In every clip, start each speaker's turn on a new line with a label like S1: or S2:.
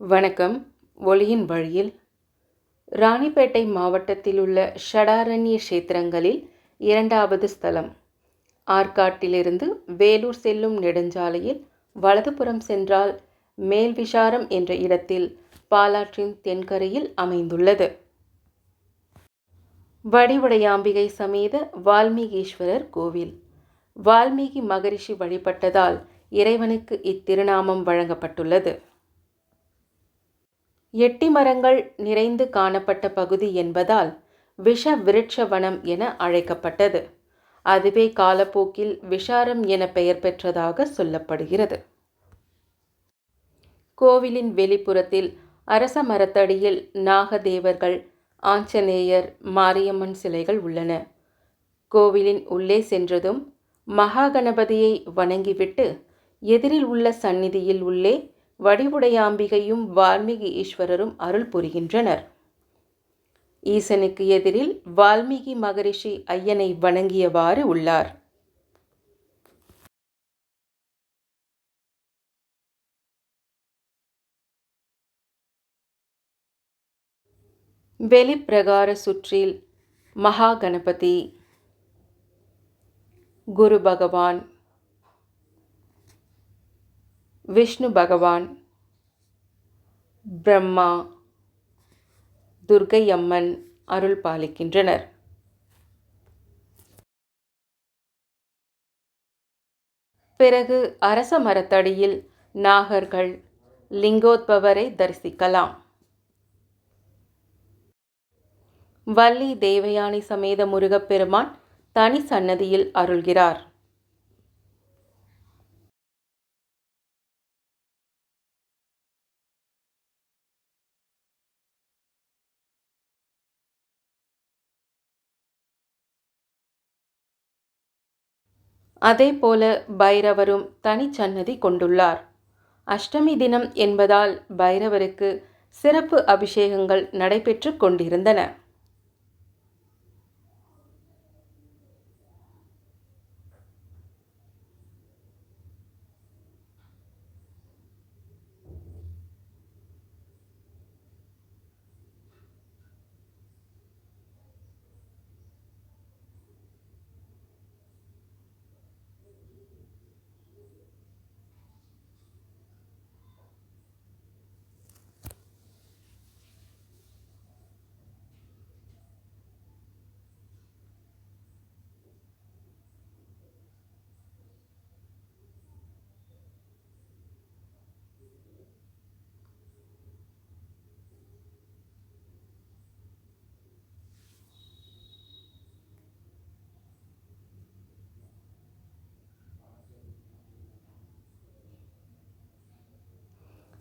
S1: வணக்கம். ஒளியின் வழியில் ராணிப்பேட்டை மாவட்டத்தில் உள்ள ஷடாரண்ய கஷேத்திரங்களில் இரண்டாவது ஸ்தலம். ஆற்காட்டிலிருந்து வேலூர் செல்லும் நெடுஞ்சாலையில் வலதுபுறம் சென்றால் மேல்விசாரம் என்ற இடத்தில் பாலாற்றின் தென்கரையில் அமைந்துள்ளது. வடிவுடையாம்பிகை சமேத வால்மீகீஸ்வரர் கோவில். வால்மீகி மகரிஷி வழிபட்டதால் இறைவனுக்கு இத்திருநாமம் வழங்கப்பட்டுள்ளது. எட்டி மரங்கள் நிறைந்து காணப்பட்ட பகுதி என்பதால் விஷ விருட்ச வனம் என அழைக்கப்பட்டது. அதுவே காலப்போக்கில் விஷாரம் என பெயர் பெற்றதாக சொல்லப்படுகிறது. கோவிலின் வெளிப்புறத்தில் அரச மரத்தடியில் நாகதேவர்கள் ஆஞ்சநேயர் மாரியம்மன் சிலைகள் உள்ளன. கோவிலின் உள்ளே சென்றதும் மகாகணபதியை வணங்கிவிட்டு எதிரில் உள்ள சந்நிதியில் உள்ளே வடிவுடையாம்பிகையும் வால்மீகி ஈஸ்வரரும் அருள் புரிகின்றனர். ஈசனுக்கு எதிரில் வால்மீகி மகரிஷி ஐயனை வணங்கியவாறு உள்ளார். வெளிப்பிரகார சுற்றில் மகா கணபதி குரு பகவான் விஷ்ணு பகவான் பிரம்மா துர்கை அம்மன் அருள் பாலிக்கின்றனர். பிறகு அரச மரத்தடியில் நாகர்கள் லிங்கோத்பவரை தரிசிக்கலாம். வள்ளி தேவயானி சமேத முருகப்பெருமான் தனி சன்னதியில் அருள்கிறார். அதேபோல பைரவரும் தனிச்சன்னதி கொண்டுள்ளார். அஷ்டமி தினம் என்பதால் பைரவருக்கு சிறப்பு அபிஷேகங்கள் நடைபெற்று கொண்டிருந்தன.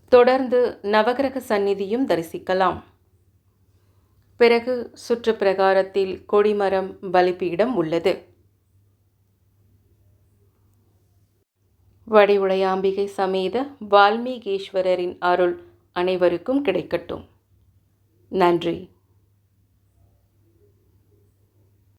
S1: தொடர்ந்து நவகிரக சந்நிதியும் தரிசிக்கலாம். பிறகு சுற்றுப்பிரகாரத்தில் கொடிமரம் பலிப்பீடம் உள்ளது. வடிவுடையாம்பிகை சமேத வால்மீகீஸ்வரரின் அருள் அனைவருக்கும் கிடைக்கட்டும். நன்றி.